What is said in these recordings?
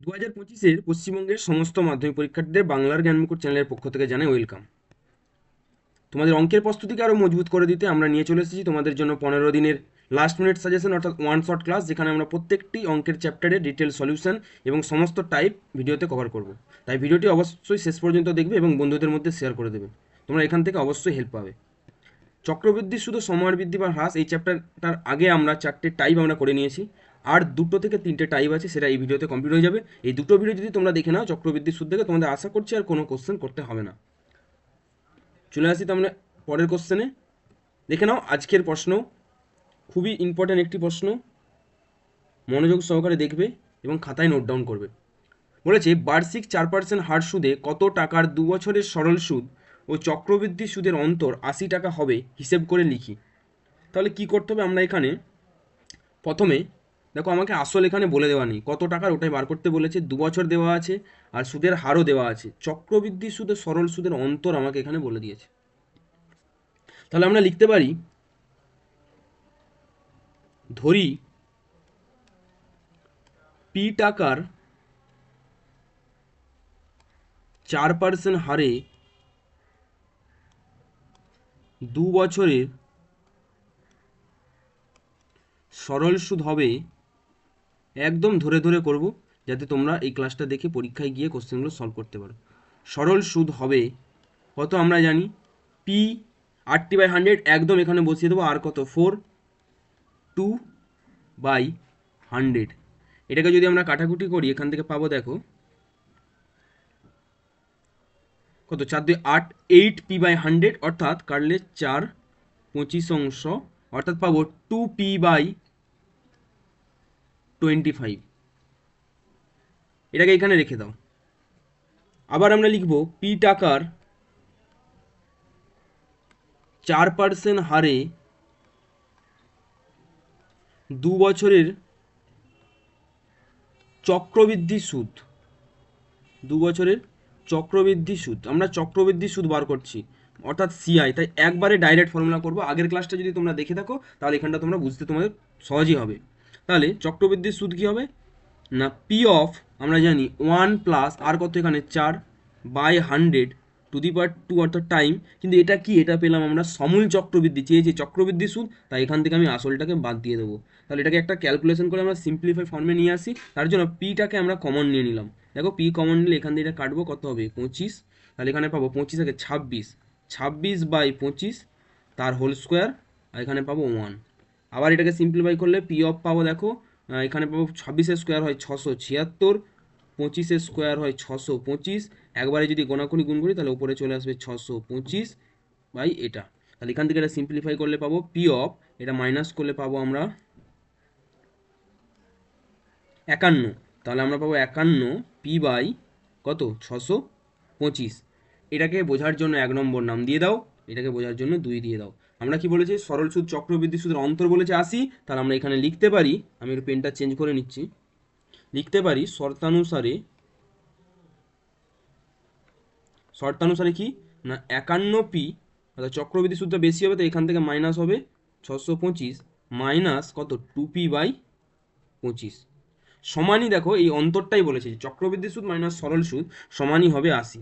দু হাজার পঁচিশের পশ্চিমবঙ্গের সমস্ত মাধ্যমিক পরীক্ষার্থীদের বাংলার জ্ঞানমুকুট চ্যানেলের পক্ষ থেকে জানাই ওয়েলকাম তোমাদের অঙ্কের প্রস্তুতিকে আরও মজবুত করে দিতে আমরা নিয়ে চলে এসেছি তোমাদের জন্য পনেরো দিনের লাস্ট মিনিট সাজেশন অর্থাৎ ওয়ান শট ক্লাস যেখানে আমরা প্রত্যেকটি অঙ্কের চ্যাপ্টারের ডিটেল সলিউশন এবং সমস্ত টাইপ ভিডিওতে কভার করব। তাই ভিডিওটি অবশ্যই শেষ পর্যন্ত দেখবে এবং বন্ধুদের মধ্যে শেয়ার করে দেবে। তোমরা এখান থেকে অবশ্যই হেল্প পাবে। চক্রবৃদ্ধি শুধু সময়ের বৃদ্ধি বা হ্রাস, এই চ্যাপ্টারটার আগে আমরা চারটে টাইপ আমরা করে নিয়েছি। আর দুটো থেকে তিনটে টাইপ আছে, সেটা এই ভিডিওতে কমপ্লিট হয়ে যাবে। এই দুটো ভিডিও যদি তোমরা দেখে নাও চক্রবৃদ্ধি সুদ থেকে তোমাদের আশা করছি আর কোনো কোশ্চেন করতে হবে না। চলে আসি তাহলে পরের কোশ্চেনে দেখে নাও আজকের প্রশ্ন। খুবই ইম্পর্ট্যান্ট একটি প্রশ্ন। মনোযোগ সহকারে দেখবে এবং খাতায় নোট ডাউন করবে। বলেছে, বার্ষিক চার পার্সেন্ট হার সুদে কত টাকার দু বছরের সরল সুদ ও চক্রবৃদ্ধি সুদের অন্তর আশি টাকা হবে, হিসেব করে লিখি। তাহলে কি করতে হবে আমরা এখানে? প্রথমে দেখো, আমাকে আসল এখানে বলে দেওয়া নেই। কত টাকার ওটাই বার করতে বলেছে, দু বছর দেওয়া আছে আর সুদের হারও দেওয়া আছে। চক্রবৃদ্ধি সুদের, সরল সুদের অন্তর আমাকে এখানে বলে দিয়েছে। তাহলে আমরা লিখতে পারি, ধরি পি টাকার চার পার্সেন্ট হারে দু বছরের সরল সুদ হবে একদম ধরে ধরে করব, যাতে তোমরা এই ক্লাসটা দেখে পরীক্ষায় গিয়ে কোশ্চেনগুলো সলভ করতে পারো। সরল সুদ হবে, কত আমরা জানি? পি আটটি বাই হান্ড্রেড একদম এখানে বসিয়ে দেবো, আর কত? ফোর টু বাই হান্ড্রেড এটাকে যদি আমরা কাটাকুটি করি, এখান থেকে পাবো দেখো, কত? চার দুই আট এইট পি বাই হান্ড্রেড অর্থাৎ কাটলে চার পঁচিশ অংশ, অর্থাৎ পাবো two P by twenty five এটাকে এখানে রেখে দাও। আবার আমরা লিখব পি টাকার চার পার্সেন্ট হারে দু বছরের চক্রবৃদ্ধি সুদ। দু বছরের চক্রবৃদ্ধি সুদ। আমরা চক্রবৃদ্ধি সুদ বার করছি, অর্থাৎ সিআই তাই একবারে ডাইরেক্ট ফর্মুলা করব। আগের ক্লাসটা যদি তোমরা দেখে থাকো, তাহলে এখানটা তোমরা বুঝতে তোমাদের সহজই হবে। তাহলে চক্রবৃদ্ধির সুদ কী হবে? না পি অফ আমরা জানি ওয়ান প্লাস আর কত এখানে? চার by hundred to the power two অর্থাৎ টাইম কিন্তু এটা কি? এটা পেলাম আমরা সমূল চক্রবৃদ্ধি। চেয়েছি চক্রবৃদ্ধি সুদ, তাই এখান থেকে আমি আসলটাকে বাদ দিয়ে দেবো। তাহলে এটাকে একটা ক্যালকুলেশন করে আমরা সিম্পলিফাই ফর্মে নিয়ে আসি। তার জন্য পিটাকে আমরা কমন নিয়ে নিলাম। দেখো পি কমন নিলে এখান থেকে এটা কাটবো, কত হবে? পঁচিশ। তাহলে এখানে পাবো পঁচিশ থেকে ছাব্বিশ। ছাব্বিশ বাই পঁচিশ, তার হোল স্কোয়ার আর এখানে পাবো ওয়ান আবার এটাকে সিম্পলিফাই করলে পি অফ পাবো দেখো এখানে পাবো ছাব্বিশের স্কোয়ার হয় ছশো ছিয়াত্তর, পঁচিশের স্কোয়ার হয় ছশো পঁচিশ। একবারে যদি গোনাকুনি গুণ করি তাহলে উপরে চলে আসবে ছশো পঁচিশ বাই এটা। তাহলে এখান থেকে এটা সিম্পলিফাই করলে পাবো পি অফ এটা মাইনাস করলে পাবো আমরা একান্ন। তাহলে আমরা পাবো একান্ন পি বাই কত? ছশো পঁচিশ। এটাকে বোঝার জন্য এক নম্বর নাম দিয়ে দাও, এটাকে বোঝার জন্য দুই দিয়ে দাও। আমরা কি বলেছি? সরল সুদ চক্রবৃদ্ধি সুদের অন্তর বলেছে আশি, তাহলে আমরা এখানে লিখতে পারি, আমি একটু পেনটা চেঞ্জ করে নিচ্ছি, লিখতে পারি শর্তানুসারে শর্তানুসারে কি? না, একান্ন পি, অর্থাৎ চক্রবৃদ্ধি সুদটা বেশি হবে তো এখান থেকে মাইনাস হবে ছশো পঁচিশ, মাইনাস কত? টু পি বাই পঁচিশ। সমানই দেখো, এই অন্তরটাই বলেছে চক্রবৃদ্ধি সুদ মাইনাস সরল সুদ সমানই হবে আশি।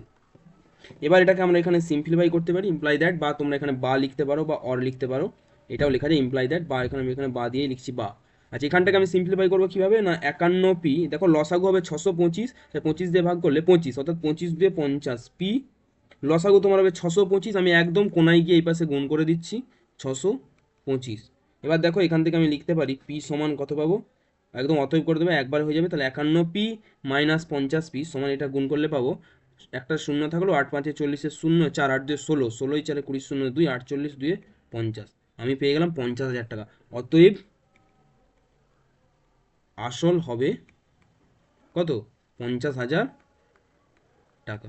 এবার এটাকে আমরা এখানে সিম্পলিফাই করতে পারি ইমপ্লাই দ্যাট বা তোমরা এখানে বা লিখতে পারো বা অর লিখতে পারো। এটাও লেখা যায় ইমপ্লাই দ্যাট বা এখানে আমি এখানে বা দিয়ে লিখছি বা। আচ্ছা এখানটাকে আমি সিম্পলিফাই করব কীভাবে? না একান্ন পি দেখো লসাগু হবে ছশো পঁচিশ পঁচিশ দিয়ে ভাগ করলে পঁচিশ, অর্থাৎ পঁচিশ দিয়ে পঞ্চাশ পি লসাগু তোমার হবে ছশো পঁচিশ, আমি একদম কোনায় গিয়ে এই পাশে গুণ করে দিচ্ছি, ছশো পঁচিশ। এবার দেখো এখান থেকে আমি লিখতে পারি পি সমান কত পাবো? একদম অতএব করে দেবে, একবার হয়ে যাবে, তাহলে একান্ন পি মাইনাস পঞ্চাশ পি সমান এটা গুণ করলে পাবো একটা শূন্য থাকল আট পাঁচে চল্লিশের শূন্য, চার আট দুয়ে ষোলো, ষোলোই চারে কুড়ি শূন্য দুই, আটচল্লিশ দুয়ে পঞ্চাশ। আমি পেয়ে গেলাম পঞ্চাশ হাজার টাকা। অতএব আসল হবে কত? পঞ্চাশ হাজার টাকা।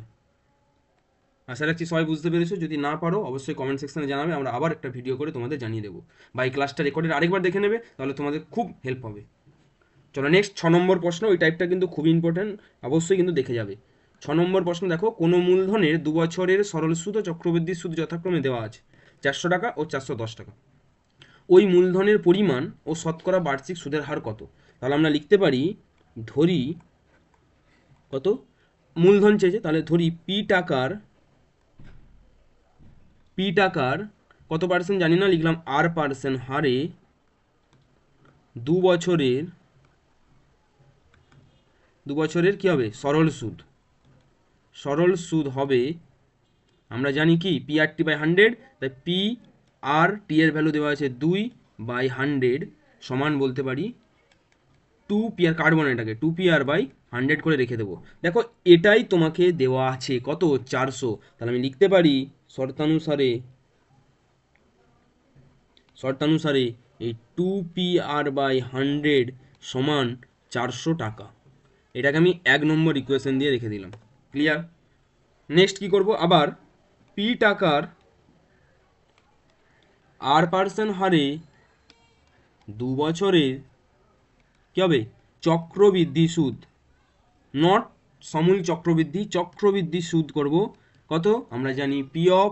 আশা রাখছি সবাই বুঝতে পেরেছ। যদি না পারো, অবশ্যই কমেন্ট সেকশনে জানাবে। আমরা আবার একটা ভিডিও করে তোমাদের জানিয়ে দেবো। বা এই ক্লাসটা রেকর্ডের আরেকবার দেখে নেবে, তাহলে তোমাদের খুব হেল্প হবে। চলো নেক্সট ছ নম্বর প্রশ্ন। ওই টাইপটা কিন্তু খুব ইম্পর্ট্যান্ট অবশ্যই কিন্তু দেখে যাবে। ছ নম্বর প্রশ্ন দেখো, কোনো মূলধনের দু বছরের সরল সুদ ও চক্রবৃদ্ধি সুদ যথাক্রমে দেওয়া আছে, চারশো টাকা ও চারশো দশ টাকা। ওই মূলধনের পরিমাণ ও শতকরা বার্ষিক সুদের হার কত? তাহলে আমরা লিখতে পারি, ধরি কত? মূলধন চেয়েছে, তাহলে ধরি পি টাকার পি টাকার কত পার্সেন্ট জানি না, লিখলাম আর পার্সেন্ট হারে দু বছরের দু বছরের কি হবে? সরল সুদ। সরল সুদ হবে, আমরা জানি কি? P R T by hundred তাই পি আর টি এর ভ্যালু দেওয়া আছে দুই বাই হান্ড্রেড সমান বলতে পারি টু পি আর কাটবো না এটাকে two P R by hundred করে রেখে দেবো। দেখো, এটাই তোমাকে দেওয়া আছে। কত? চারশো। তাহলে আমি লিখতে পারি শর্তানুসারে শর্তানুসারে এই two P R by hundred সমান চারশো টাকা। এটাকে আমি এক নম্বর ইকুয়েশন দিয়ে রেখে দিলাম। ক্লিয়ার নেক্সট কি করব? আবার পি টাকার আর পার্সেন্ট হারে দু বছরের কি হবে? চক্রবৃদ্ধি সুদ। নট সমূল চক্রবৃদ্ধি চক্রবৃদ্ধি সুদ করব কত? আমরা জানি P of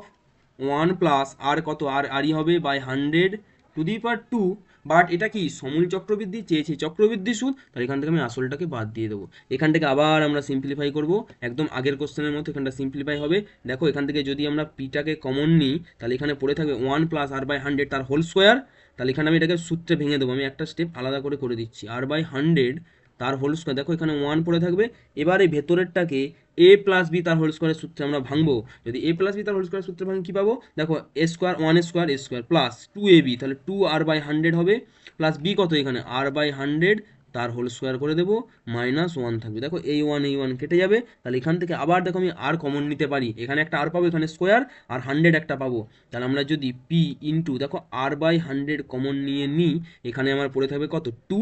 one plus R কত? আর আরই হবে by hundred to the power two but এটা কি? সমূল চক্রবৃদ্ধি চেয়েছে। চক্রবৃদ্ধি সুদ, তাহলে এখান থেকে আমি আসলটাকে বাদ দিয়ে দেবো। এখান থেকে আবার আমরা সিম্পলিফাই করব। একদম আগের কোশ্চেনের মতো এখানটা সিম্পলিফাই হবে। দেখো, এখান থেকে যদি আমরা পিটাকে কমন নিই, তাহলে এখানে পড়ে থাকবে one plus R by hundred তার হোল স্কোয়ার তাহলে এখানে আমি এটাকে সূত্রে ভেঙে দেবো। আমি একটা স্টেপ আলাদা করে করে দিচ্ছি। আর বাই হান্ড্রেড তার হোল স্কোয়ার দেখো এখানে ওয়ান পড়ে থাকবে। এবার এই ভেতরেরটাকে এ প্লাস বি তার হোল স্কোয়ারের সূত্রে আমরা ভাঙবো। যদি এ প্লাস বি তার হোল স্কোয়ারের সূত্রে ভাঙি, কী পাবো? দেখো A square one square A square plus two A B তাহলে টু আর বাই হান্ড্রেড হবে প্লাস বি কত এখানে? আর বাই হান্ড্রেড তার হোল স্কোয়ার করে দেবো মাইনাস ওয়ান থাকবে। দেখো, এই ওয়ান এই ওয়ান কেটে যাবে। তাহলে এখান থেকে আবার দেখো আমি আর কমন নিতে পারি। এখানে একটা আর পাবো, এখানে স্কোয়ার আর হান্ড্রেড একটা পাবো। তাহলে আমরা যদি পি ইন্টু দেখো আর বাই হান্ড্রেড কমন নিয়ে নিই, এখানে আমার পড়ে থাকবে কত? টু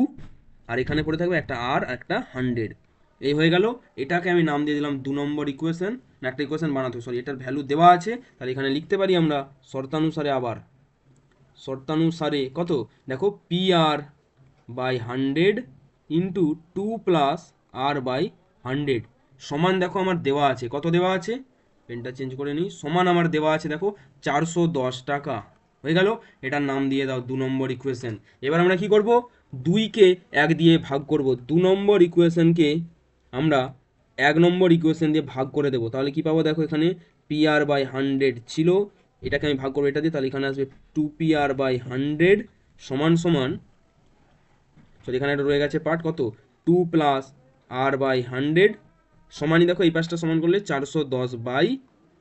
আর এখানে পড়ে থাকবে একটা আর একটা হান্ড্রেড এই হয়ে গেল। এটাকে আমি নাম দিয়ে দিলাম দু নম্বর ইকুয়েশন না, একটা ইকুয়েশন বানাতে সরি এটার ভ্যালু দেওয়া আছে। তাহলে এখানে লিখতে পারি আমরা শর্তানুসারে আবার। শর্তানুসারে কত? দেখো P R by hundred into two plus R by hundred সমান দেখো আমার দেওয়া আছে। কত দেওয়া আছে? পেনটা চেঞ্জ করে নিই। সমান আমার দেওয়া আছে, দেখো, চারশো দশ টাকা। হয়ে গেল। এটার নাম দিয়ে দাও দু নম্বর ইকুয়েশন এবার আমরা কি করব? দুইকে এক দিয়ে ভাগ করব। দু নম্বর ইকুয়েশনকে আমরা এক নম্বর ইকুয়েশন দিয়ে ভাগ করে দেবো। তাহলে কি পাবো দেখো এখানে পি আর বাই হান্ড্রেড ছিল। এটাকে আমি ভাগ করব এটা দিয়ে। তাহলে এখানে আসবে two P R by hundred সমান সমান সরি এখানে একটা রয়ে গেছে পার্ট কত? Two plus R by hundred সমানই দেখো, এই পাশটা সমান করলে চারশো দশ বাই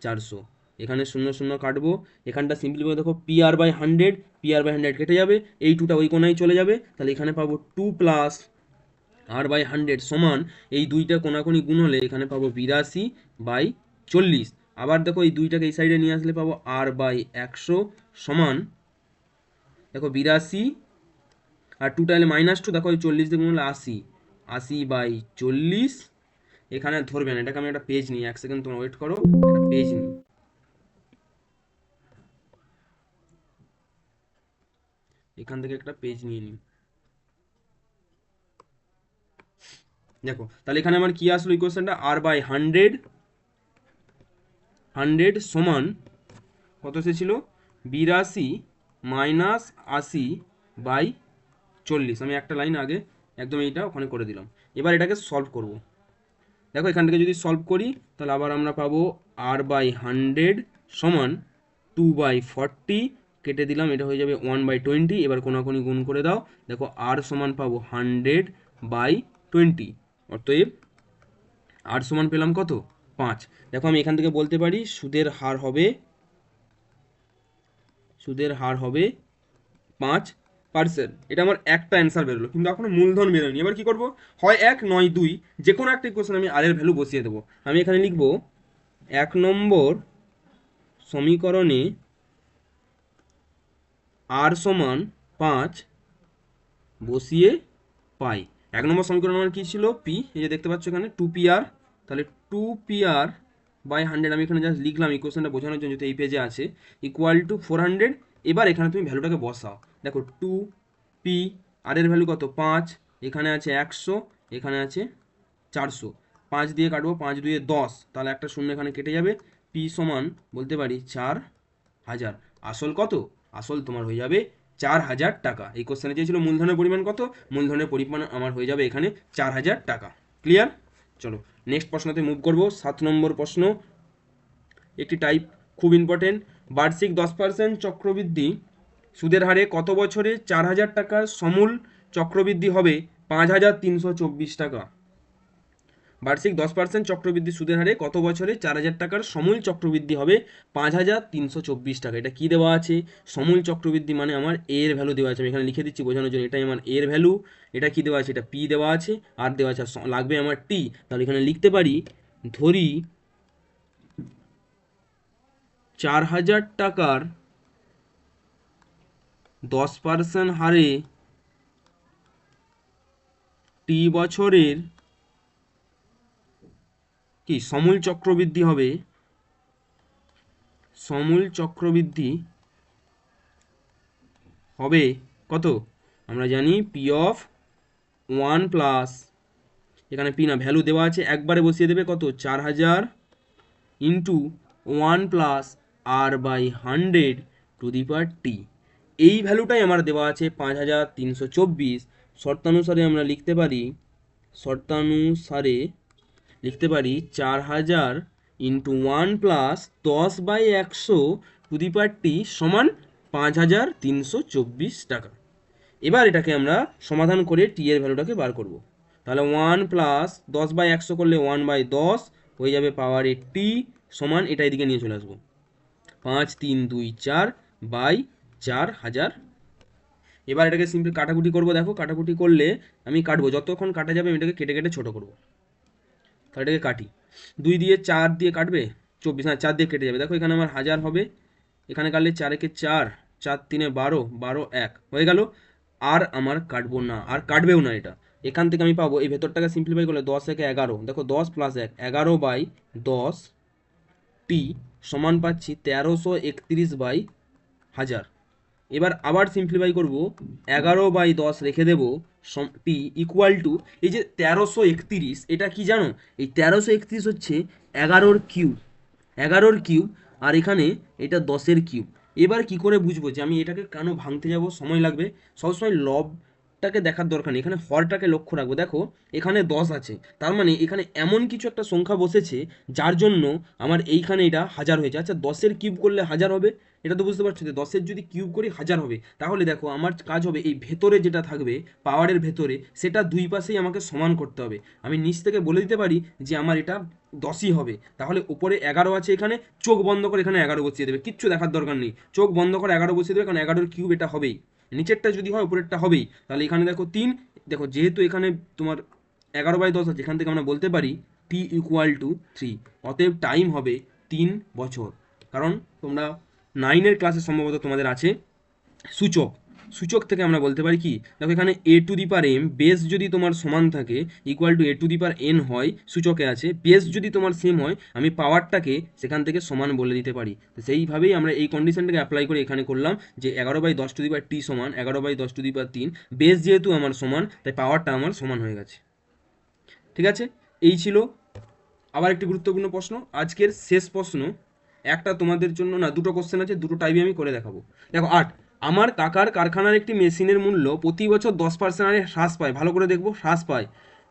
চারশো। এখানে শূন্য শূন্য কাটবো। এখানটা সিম্পলি করে দেখো P R by hundred P R by hundred কেটে যাবে। এই টুটা ওই কোনায় চলে যাবে। তাহলে এখানে পাবো two plus R by hundred সমান এই দুইটা কোনাকুনি গুণ হলে এখানে পাবো বিরাশি বাই চল্লিশ। আবার দেখো এই দুইটাকে এই সাইডে নিয়ে আসলে পাবো আর বাই একশো সমান দেখো বিরাশি আর টু তাহলে মাইনাস টু দেখো এই চল্লিশ দিয়ে গুণ হলে আশি। আশি বাই চল্লিশ। এখানে ধরবে না, এটাকে আমি একটা পেজ নিই, এক সেকেন্ড তোমরা ওয়েট করো, একটা পেজ নিই। এখান থেকে একটা পেজ নিয়ে নিই। দেখো, তাহলে এখানে আমার কি আসলো ইকুয়েশনটা আর বাই হান্ড্রেড হান্ড্রেড সমান কত এসেছিল বিরাশি মাইনাস আশি বাই চল্লিশ। আমি একটা লাইন আগে একদম এইটা ওখানে করে দিলাম। এবার এটাকে সলভ করব। দেখো, এখান থেকে যদি সলভ করি, তাহলে আবার আমরা পাবো আর বাই হান্ড্রেড সমান টু বাই ফর্টি কেটে দিলাম, এটা হয়ে যাবে ওয়ান বাই টোয়েন্টি এবার কোনাকুনি গুণ করে দাও। দেখো আর সমান পাবো হান্ড্রেড বাই টোয়েন্টি অতএব আর সমান পেলাম কত? পাঁচ। দেখো, আমি এখান থেকে বলতে পারি, সুদের হার হবে, সুদের হার হবে পাঁচ পার্সেন্ট। এটা আমার একটা অ্যান্সার বেরোলো, কিন্তু এখনও মূলধন বেরোয়নি। এবার কি করব? হয় এক, নয়, দুই যে কোনো একটা ইকুয়েশন আমি আর এর ভ্যালু বসিয়ে দেবো। আমি এখানে লিখব, এক নম্বর সমীকরণে আর সমান পাঁচ বসিয়ে পাই। এক নম্বর সমীকরণ আমার কী ছিল? পি এই যে দেখতে পাচ্ছ এখানে টু পি আর তাহলে two P R by hundred আমি এখানে জাস্ট লিখলাম ইকুয়েশনটা বোঝানোর জন্য, যেহেতু এই পেজে আছে ইকুয়াল টু ফোর হান্ড্রেড এবার এখানে তুমি ভ্যালুটাকে বসাও। দেখো টু পি আর এর ভ্যালু কত? পাঁচ। এখানে আছে একশো, এখানে আছে চারশো। পাঁচ দিয়ে কাটবো, পাঁচ দুয়ে দশ। তাহলে একটা শূন্য এখানে কেটে যাবে। পি সমান, বলতে পারি, চার হাজার। আসল কত? আসল তোমার হয়ে যাবে চার হাজার টাকা। এই কোশ্চেনে চেয়েছিল মূলধনের পরিমাণ কত? মূলধনের পরিমাণ আমার হয়ে যাবে এখানে চার হাজার টাকা। ক্লিয়ার চলো নেক্সট প্রশ্নতে মুভ করব। সাত নম্বর প্রশ্ন। একটি টাইপ খুব ইম্পর্টেন্ট বার্ষিক দশ পার্সেন্ট চক্রবৃদ্ধি সুদের হারে কত বছরে চার হাজার টাকার সমূল চক্রবৃদ্ধি হবে? পাঁচ হাজার তিনশো চব্বিশ টাকা। বার্ষিক দশ পার্সেন্ট চক্রবৃদ্ধি সুদের হারে কত বছরে চার হাজার টাকার সমূল চক্রবৃদ্ধি হবে পাঁচ হাজার তিনশো চব্বিশ টাকা। এটা কী দেওয়া আছে? সমূল চক্রবৃদ্ধি মানে আমার এর ভ্যালু দেওয়া আছে। আমি এখানে লিখে দিচ্ছি বোঝানোর জন্য। এটাই আমার এর ভ্যালু এটা কী দেওয়া আছে? এটা পি দেওয়া আছে। আর দেওয়া আছে। আর লাগবে আমার টি তাহলে এখানে লিখতে পারি, ধরি চার হাজার টাকার দশ পার্সেন্ট হারে টি বছরের কি, সমূল চক্রবৃদ্ধি হবে? সমূল চক্রবৃদ্ধি হবে কত? আমরা জানি পি অফ ওয়ান প্লাস এখানে পি না ভ্যালু দেওয়া আছে, একবারে বসিয়ে দেবে কত? চার হাজার into one plus R by hundred to the power T এই ভ্যালুটাই আমার দেওয়া আছে পাঁচ হাজার তিনশো চব্বিশ। শর্তানুসারে আমরা লিখতে পারি, শর্তানুসারে লিখতে পারি চার হাজার ইন্টু ওয়ান প্লাস দশ বাই একশো টু দি পাওয়ার টি সমান পাঁচ হাজার তিনশো চব্বিশ টাকা। এবার এটাকে আমরা সমাধান করে টি এর ভ্যালুটাকে বার করব। তাহলে ওয়ান প্লাস দশ বাই একশো করলে ওয়ান বাই দশ হয়ে যাবে পাওয়ারে টি সমান এটা এদিকে নিয়ে চলে আসব। পাঁচ, তিন, দুই, চার বাই চার হাজার। এবার এটাকে সিম্পলি কাটাকুটি করব। দেখো কাটাকুটি করলে আমি কাটবো। যতক্ষণ কাটা যাবে আমি এটাকে কেটে কেটে ছোট করব। তাহলে এটাকে কাটি। দুই দিয়ে চার দিয়ে কাটবে, চব্বিশ হ্যাঁ চার দিয়ে কেটে যাবে। দেখো এখানে আমার হাজার হবে, এখানে কাটলে চার চার চার তিনে বারো বারো এক। হয়ে গেল, আর আমার কাটবো না, আর কাটবেও না এটা। এখান থেকে আমি পাবো, এই ভেতরটাকে সিম্পলিফাই করলে দশ একে এগারো। দেখো দশ প্লাস এক, এগারো বাই দশ টি সমান পাচ্ছি তেরোশো একত্রিশ বাই হাজার। এবার আবার সিম্পলিফাই করব, এগারো বাই দশ রেখে দেব পি ইকুয়াল টু এই যে তেরোশো একত্রিশ, এটা কি জানো? এই তেরোশো একত্রিশ হচ্ছে এগারোর কিউব এগারোর কিউব, আর এখানে এটা দশের কিউব। এবার কি করে বুঝব যে আমি এটাকে কেন ভাঙতে যাব? সময় লাগবে। সবসময় লবটাকে দেখার দরকার নেই, এখানে হরটাকে লক্ষ্য রাখব। দেখো, এখানে দশ আছে, তার মানে এখানে এমন কিছু একটা সংখ্যা বসেছে, যার জন্য আমার এইখানে এটা হাজার হয়েছে। আচ্ছা দশের কিউব করলে হাজার হবে? এটা তো বুঝতে পারছ যে দশের যদি কিউব করি হাজার হবে। তাহলে দেখো, আমার কাজ হবে এই ভেতরে যেটা থাকবে, পাওয়ারের ভেতরে, সেটা দুই পাশেই আমাকে সমান করতে হবে। আমি নিচ থেকে বলে দিতে পারি যে আমার এটা দশই হবে। তাহলে উপরে এগারো আছে এখানে, চোখ বন্ধ করে এখানে এগারো বসিয়ে দেবে। কিচ্ছু দেখার দরকার নেই। চোখ বন্ধ করে এগারো বসিয়ে দেবে, কারণ এগারোর কিউব এটা হবেই। নিচেরটা যদি হয়, উপরেরটা হবেই। তাহলে এখানে দেখো তিন। দেখো, যেহেতু এখানে তোমার এগারো বাই দশ আছে, এখান থেকে আমরা বলতে পারি টি ইকুয়াল টু থ্রি অতএব টাইম হবে তিন বছর। কারণ তোমরা নাইনের ক্লাসে সম্ভবত তোমাদের আছে সূচক। সূচক থেকে আমরা বলতে পারি কি? দেখো এখানে A to the power M base যদি তোমার সমান থাকে equal to A to the power N হয়, সূচকে আছে বেস যদি তোমার সেম হয়, আমি পাওয়ারটাকে সেখান থেকে সমান বলে দিতে পারি। তো সেইভাবেই আমরা এই কন্ডিশনটাকে অ্যাপ্লাই করে এখানে করলাম যে এগারো বাই দশ টু দি পার টি সমান, এগারো বাই দশ টু দি পার তিন বেস যেহেতু আমার সমান, তাই পাওয়ারটা আমার সমান হয়ে গেছে। ঠিক আছে? এই ছিল আবার একটি গুরুত্বপূর্ণ প্রশ্ন। আজকের শেষ প্রশ্ন, একটা তোমাদের জন্য না, দুটো কোশ্চেন আছে, দুটো টাইপই আমি করে দেখাবো। দেখো আট আমার কাকার কারখানার একটি মেশিনের মূল্য প্রতি বছর দশ পার্সেন্ট হারে হ্রাস পায়। ভালো করে দেখব, হ্রাস পায়।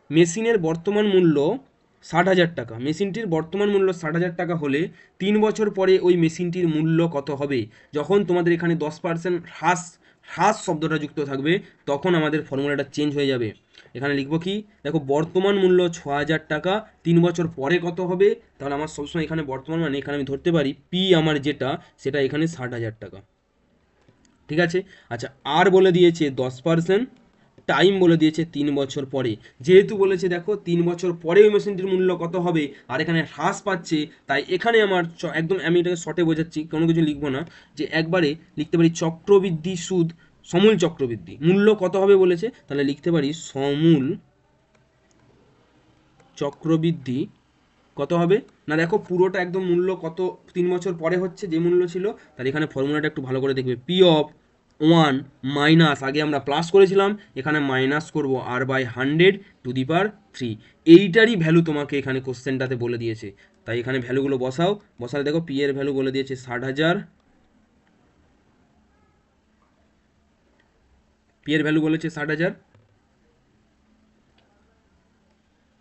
মেশিনের বর্তমান মূল্য ষাট হাজার টাকা। মেশিনটির বর্তমান মূল্য ষাট হাজার টাকা হলে তিন বছর পরে ওই মেশিনটির মূল্য কত হবে? যখন তোমাদের এখানে দশ পার্সেন্ট হ্রাস হ্রাস শব্দটা যুক্ত থাকবে, তখন আমাদের ফর্মুলাটা চেঞ্জ হয়ে যাবে। এখানে লিখব কি? দেখো, বর্তমান মূল্য ছ হাজার টাকা, তিন বছর পরে কত হবে? তাহলে আমার সবসময় এখানে বর্তমান মানে এখানে আমি ধরতে পারি পি আমার যেটা, সেটা এখানে ষাট হাজার টাকা। ঠিক আছে? আচ্ছা আর বলে দিয়েছে দশ পার্সেন্ট টাইম বলে দিয়েছে তিন বছর পরে। যেহেতু বলেছে, দেখো, তিন বছর পরে ওই মেশিনটির মূল্য কত হবে, আর এখানে হ্রাস পাচ্ছে, তাই এখানে আমার একদম আমি এটাকে শর্টে বোঝাচ্ছি, কোনো কিছু লিখব না, যে একবারে লিখতে পারি চক্রবৃদ্ধি সুদ, সমূল চক্রবৃদ্ধি। মূল্য কত হবে বলেছে, তাহলে লিখতে পারি সমূল চক্রবৃদ্ধি কত হবে? না দেখো, পুরোটা একদম মূল্য কত, তিন বছর পরে হচ্ছে যে মূল্য ছিল, তাহলে এখানে ফর্মুলাটা একটু ভালো করে দেখবে। পি অফ ওয়ান মাইনাস আগে আমরা প্লাস করেছিলাম, এখানে মাইনাস করব R by hundred to the power three এইটারই value তোমাকে এখানে কোশ্চেনটাতে বলে দিয়েছে। তাই এখানে ভ্যালুগুলো বসাও। বসালে দেখো পি এর ভ্যালু বলে দিয়েছে ষাট হাজার। পি এর ভ্যালু বলেছে ষাট হাজার।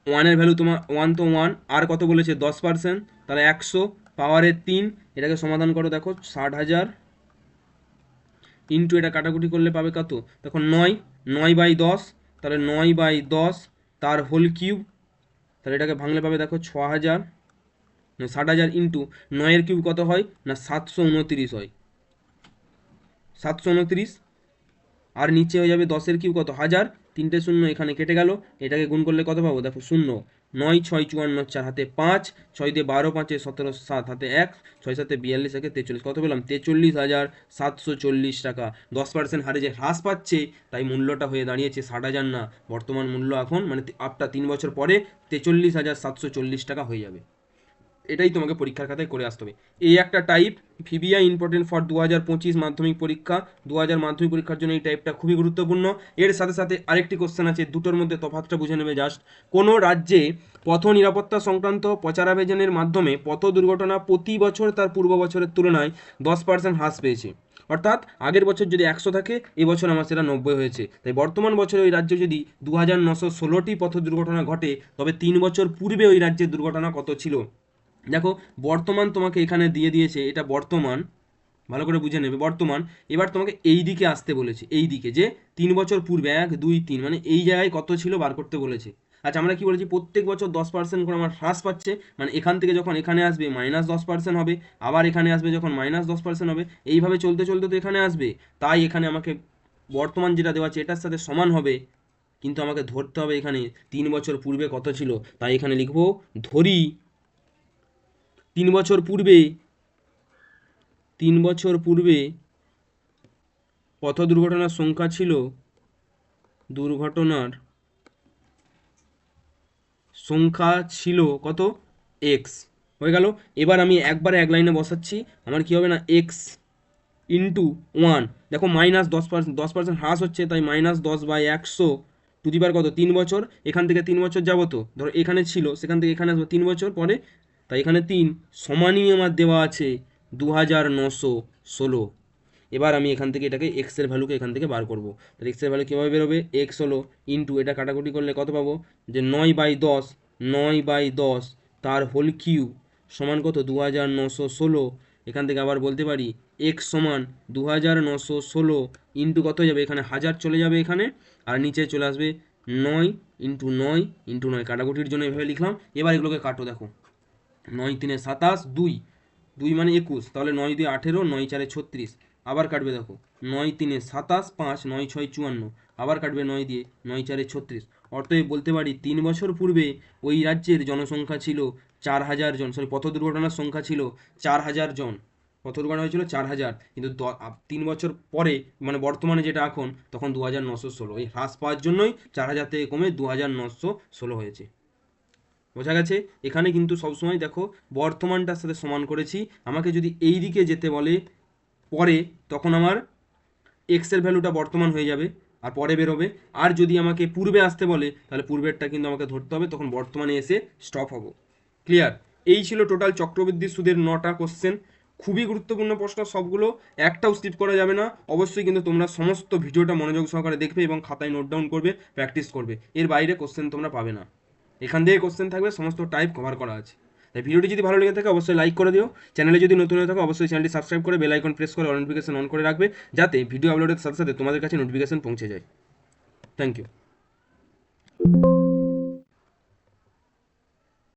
ওয়ানের ভ্যালু তোমার ওয়ান তো ওয়ান আর কত বলেছে? দশ পার্সেন্ট তাহলে একশো পাওয়ারের তিন, এটাকে সমাধান করো, দেখো, ষাট হাজার ইন্টু এটা কাটাকুটি করলে পাবে কত? দেখো, নয় নয় বাই দশ, তাহলে নয় বাই দশ, তার হোল কিউব তাহলে এটাকে ভাঙলে পাবে, দেখো, ছ হাজার ষাট হাজার ইন্টু নয়ের কিউব কত হয়? না, সাতশো উনতিরিশ হয়। সাতশো উনতিরিশ, আর নিচে হয়ে যাবে দশের কিউব কত? হাজার তিনটে শূন্য এখানে কেটে গেল। এটাকে গুণ করলে কত পাবো? দেখো, শূন্য। নয়, ছয়, চুয়ান্ন, চার হাতে পাঁচ, ছয় দিয়ে বারো, পাঁচে সতেরো, সাত হাতে এক, ছয়, সাতে বিয়াল্লিশ, একে তেচল্লিশ। কত পেলাম? তেচল্লিশ হাজার সাতশো চল্লিশ টাকা। দশ পার্সেন্ট হারে যে হ্রাস পাচ্ছে, তাই মূল্যটা হয়ে দাঁড়িয়েছে ষাট হাজার না। বর্তমান মূল্য এখন মানে আপটা তিন বছর পরে তেচল্লিশ হাজার সাতশো চল্লিশ টাকা হয়ে যাবে। এটাই তোমাকে পরীক্ষার খাতায় করে আসতে হবে। এই একটা টাইপ ভিবিআই ইম্পর্টেন্ট ফর দু হাজার পঁচিশ মাধ্যমিক পরীক্ষা। দু হাজার মাধ্যমিক পরীক্ষার জন্য এই টাইপটা খুবই গুরুত্বপূর্ণ। এর সাথে সাথে আরেকটি কোশ্চেন আছে, দুটোর মধ্যে তফাৎটা বুঝে নেবে জাস্ট কোনো রাজ্যে পথ নিরাপত্তা সংক্রান্ত প্রচারাভিযানের মাধ্যমে পথ দুর্ঘটনা প্রতি বছর তার পূর্ব বছরের তুলনায় দশ পার্সেন্ট হ্রাস পেয়েছে। অর্থাৎ আগের বছর যদি একশো থাকে, এবছর আমার সেটা নব্বই হয়েছে। তাই বর্তমান বছরে ওই রাজ্যে যদি দু হাজার নশো ষোলোটি পথ দুর্ঘটনা ঘটে, তবে তিন বছর পূর্বে ওই রাজ্যের দুর্ঘটনা কত ছিল? দেখো, বর্তমান তোমাকে এখানে দিয়ে দিয়েছে, এটা বর্তমান, ভালো করে বুঝে নেবে, বর্তমান, এবার তোমাকে এই দিকে আসতে বলেছে, এই দিকে, যে তিন বছর পূর্বে, এক, দুই, তিন মানে এই জায়গায় কত ছিল বার করতে বলেছে। আচ্ছা আমরা কি বলেছি, প্রত্যেক বছর দশ পার্সেন্ট করে আমার হ্রাস পাচ্ছে মানে এখান থেকে যখন এখানে আসবে মাইনাস দশ পার্সেন্ট হবে, আবার এখানে আসবে যখন মাইনাস দশ পার্সেন্ট হবে, এইভাবে চলতে চলতে তো এখানে আসবে, তাই এখানে আমাকে বর্তমান যেটা দেওয়া আছে, এটার সাথে সমান হবে, কিন্তু আমাকে ধরতে হবে এখানে, তিন বছর পূর্বে কত ছিল, তাই এখানে লিখব, ধরি তিন বছর পূর্বে, তিন বছর পূর্বে পথ দুর্ঘটনার সংখ্যা ছিল দুর্ঘটনার সংখ্যা ছিল কত? এক্স হয়ে গেল। এবার আমি একবারে এক লাইনে বসাচ্ছি। আমার কি হবে না? এক্স ইন্টু ওয়ান দেখো মাইনাস দশ পার্সেন্ট দশ পার্সেন্ট হ্রাস হচ্ছে, তাই মাইনাস দশ বাই একশো টু দিবার কত? তিন বছর। এখান থেকে তিন বছর যাব তো? ধরো, এখানে ছিল, সেখান থেকে এখানে আসব। তিন বছর পরে তাই এখানে তিন সমানই আমার দেওয়া আছে দু হাজার নশো ষোলো। এবার আমি এখান থেকে এটাকে এক্সের ভ্যালুকে এখান থেকে বার করব। তাহলে এক্সের ভ্যালু কীভাবে বেরোবে? এক্স হলো ইন্টু এটা কাটাকুটি করলে কত পাবো? যে নয় বাই দশ, নয় বাই দশ, তার হোল কিউ সমান কত? দু হাজার নশো ষোলো। এখান থেকে আবার বলতে পারি এক্স সমান দু হাজার নশো ষোলো ইন্টু কত যাবে? এখানে হাজার চলে যাবে এখানে, আর নিচে চলে আসবে নয় ইন্টু নয় ইন্টু নয়। কাটাকুটির জন্য এভাবে লিখলাম। এবার এগুলোকে কাটো দেখো। নয় তিনে সাতাশ, দুই। দুই মানে একুশ। তাহলে নয় দুই আঠেরো, নয় চারে ছত্রিশ। আবার কাটবে দেখো। নয় তিনে সাতাশ, পাঁচ, নয় ছয় চুয়ান্ন। আবার কাটবে নয় দিয়ে নয় চারে ছত্রিশ। অর্থে বলতে পারি তিন বছর পূর্বে ওই রাজ্যের জনসংখ্যা ছিল চার হাজার জন। সরি, পথ দুর্ঘটনার সংখ্যা ছিল চার হাজার জন। পথ দুর্ঘটনা হয়েছিল চার হাজার। কিন্তু তিন বছর পরে মানে বর্তমানে যেটা এখন, তখন দু হাজার নশো ষোলো। এই হ্রাস পাওয়ার জন্যই চার হাজার থেকে কমে দু হাজার নশো ষোলো হয়েছে। বোঝা গেছে? এখানে কিন্তু সবসময় দেখো, বর্তমানটার সাথে সমান করেছি। আমাকে যদি এই দিকে যেতে বলে পরে, তখন আমার এক্সের ভ্যালুটা বর্তমান হয়ে যাবে আর পরে বেরোবে। আর যদি আমাকে পূর্বে আসতে বলে, তাহলে পূর্বেরটা কিন্তু আমাকে ধরতে হবে, তখন বর্তমানে এসে স্টপ হব। ক্লিয়ার এই ছিল টোটাল চক্রবৃদ্ধি সুদের নটা কোশ্চেন খুবই গুরুত্বপূর্ণ প্রশ্ন সবগুলো। একটাও স্কিপ করা যাবে না। অবশ্যই কিন্তু তোমরা সমস্ত ভিডিওটা মনোযোগ সহকারে দেখবে এবং খাতায় নোট ডাউন করবে প্র্যাকটিস করবে। এর বাইরে কোশ্চেন তোমরা পাবে না। এখান দিয়ে কোশ্চেন থাকবে, সমস্ত টাইপ কভার করা আছে। তাই ভিডিওটি যদি ভালো লেগে থাকে, অবশ্যই লাইক করে দিও। চ্যানেলে যদি নতুন হয়ে থাকো, অবশ্যই চ্যানেলটি সাবস্ক্রাইব করে বেল আইকন প্রেস করে নোটিফিকেশন অন করে রাখবে, যাতে ভিডিও আপলোডের সাথে সাথে তোমাদের কাছে নোটিফিকেশন পৌঁছে যায়। Thank you